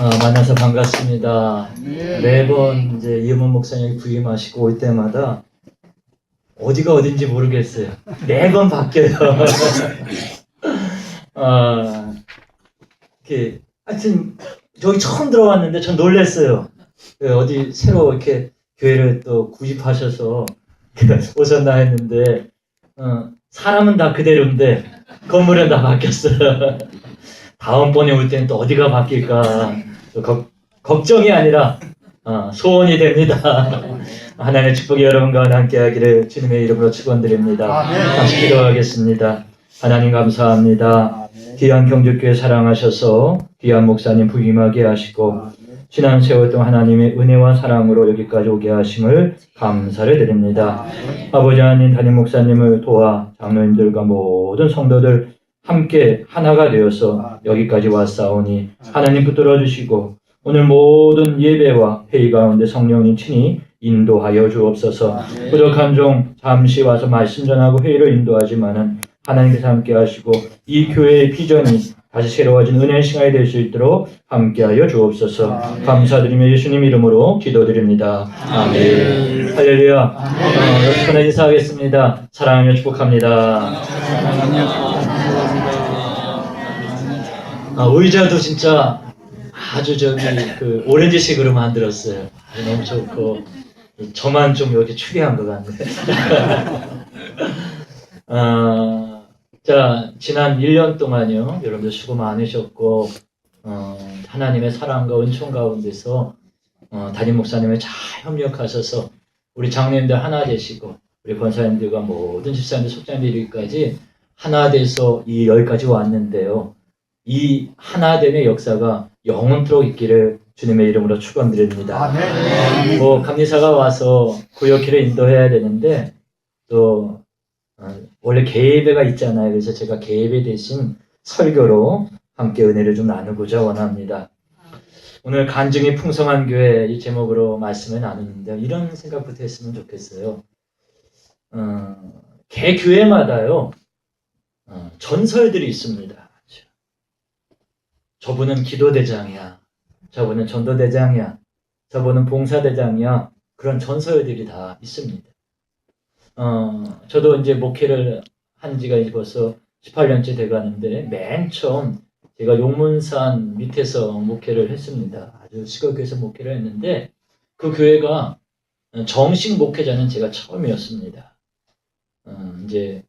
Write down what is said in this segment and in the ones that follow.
어, 만나서 반갑습니다. 매번 이제 이은문 목사님이 부임하시고 올 때마다 어디가 어딘지 모르겠어요. 매번 바뀌어요. 아, 이렇게 하여튼 저기 처음 들어왔는데 전 놀랐어요. 그 어디 새로 이렇게 교회를 또 구입하셔서 오셨나 했는데 어, 사람은 다 그대로인데 건물은 다 바뀌었어요. 다음번에 올 때는 또 어디가 바뀔까 또 걱- 걱정이 아니라 어, 소원이 됩니다. 하나님의 축복이 여러분과 함께 하기를 주님의 이름으로 축원드립니다. 다시 기도하겠습니다. 하나님 감사합니다. 귀한 경주교회 사랑하셔서 귀한 목사님 부임하게 하시고 지난 세월 동안 하나님의 은혜와 사랑으로 여기까지 오게 하심을 감사를 드립니다. 아버지 하나님 담임 목사님을 도와 장로님들과 모든 성도들 함께 하나가 되어서 여기까지 왔사오니 하나님 붙들어 주시고 오늘 모든 예배와 회의 가운데 성령님 친히 인도하여 주옵소서 부족한 종 잠시 와서 말씀 전하고 회의를 인도하지만은 하나님께서 함께 하시고 이 교회의 비전이 다시 새로워진 은혜의 시간이 될 수 있도록 함께하여 주옵소서. 감사드리며 예수님 이름으로 기도드립니다. 아멘. 할렐루야. 어, 여러분 인사하겠습니다. 사랑하며 축복합니다. 아, 의자도 진짜 아주 저기 그 오렌지색으로 만들었어요. 너무 좋고 저만 좀 이렇게 추리한 것 같네. 아, 자 지난 1년 동안요 여러분들 수고 많으셨고 어, 하나님의 사랑과 은총 가운데서 어, 담임 목사님을 잘 협력하셔서 우리 장로님들 하나 되시고 우리 권사님들과 모든 집사님들 속장님들까지 하나 돼서 이 여기까지 왔는데요. 이 하나됨의 역사가 영원토록 있기를 주님의 이름으로 축원드립니다. 뭐 감리사가 와서 구역회를 인도해야 되는데 또 어, 원래 개예배가 있잖아요. 그래서 제가 개예배 대신 설교로 함께 은혜를 좀 나누고자 원합니다. 오늘 간증이 풍성한 교회 이 제목으로 말씀을 나누는데 이런 생각부터 했으면 좋겠어요. 어, 개 교회마다요 어, 전설들이 있습니다. 저분은 기도대장이야. 저분은 전도대장이야. 저분은 봉사대장이야. 그런 전설들이 다 있습니다. 어, 저도 이제 목회를 한 지가 이제 벌써 18년째 돼 가는데, 맨 처음 제가 용문산 밑에서 목회를 했습니다. 아주 시골교에서 목회를 했는데, 그 교회가 정식 목회자는 제가 처음이었습니다. 어, 이제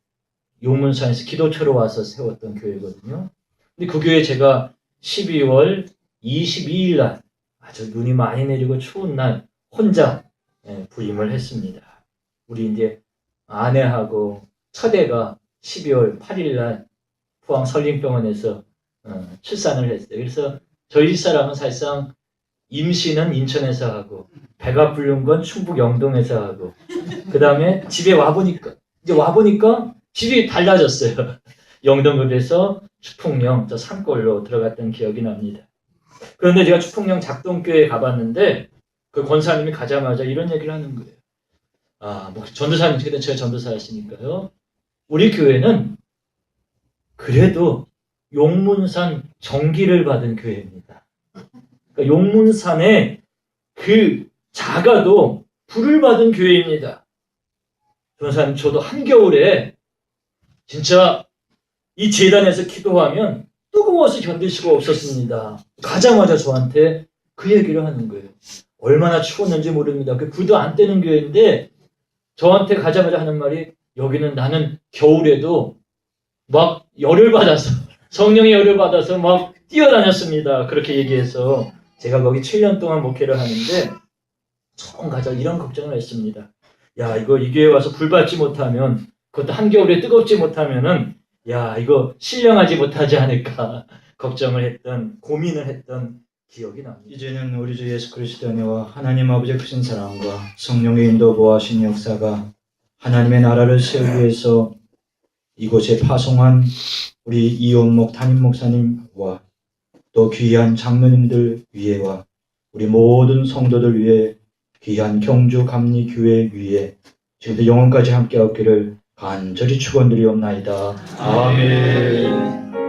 용문산에서 기도처로 와서 세웠던 교회거든요. 근데 그 교회 제가 12월 22일 날 아주 눈이 많이 내리고 추운 날 혼자 예, 부임을 했습니다. 우리 이제 아내하고 첫애가 12월 8일 날 포항 설림병원에서 어, 출산을 했어요. 그래서 저희 사람은 사실상 임신은 인천에서 하고 배가 불른 건 충북 영동에서 하고 그 다음에 집에 와 보니까 이제 와 보니까 집이 달라졌어요. 영동읍에서 추풍령 저 산골로 들어갔던 기억이 납니다. 그런데 제가 추풍령 작동교회에 가봤는데 그 권사님이 가자마자 이런 얘기를 하는 거예요. 아, 뭐 전도사님 그때 제가 전도사였으니까요. 우리 교회는 그래도 용문산 정기를 받은 교회입니다. 그러니까 용문산에 그 작아도 불을 받은 교회입니다. 전도사님 저도 한겨울에 진짜 이 재단에서 기도하면 뜨거워서 견딜 수가 없었습니다. 가자마자 저한테 그 얘기를 하는 거예요. 얼마나 추웠는지 모릅니다. 그 불도 안 떼는 교회인데 저한테 가자마자 하는 말이 여기는 나는 겨울에도 막 열을 받아서 성령의 열을 받아서 막 뛰어다녔습니다. 그렇게 얘기해서 제가 거기 7년 동안 목회를 하는데 처음 가자 이런 걱정을 했습니다. 야 이거 이 교회 와서 불 받지 못하면 그것도 한겨울에 뜨겁지 못하면은 야 이거 신령하지 못하지 않을까 걱정을 했던 고민을 했던 기억이 납니다. 이제는 우리 주 예수 그리스도의 은혜와 하나님 아버지의 크신 사랑과 성령의 인도 보하신 역사가 하나님의 나라를 세우기 위해서 이곳에 파송한 우리 이원목 담임 목사님과 또 귀한 장로님들 위에와 우리 모든 성도들 위해 귀한 경주 감리 교회 위에 지금도 영원까지 함께 없기를 간절히 축원드리옵나이다. 아멘.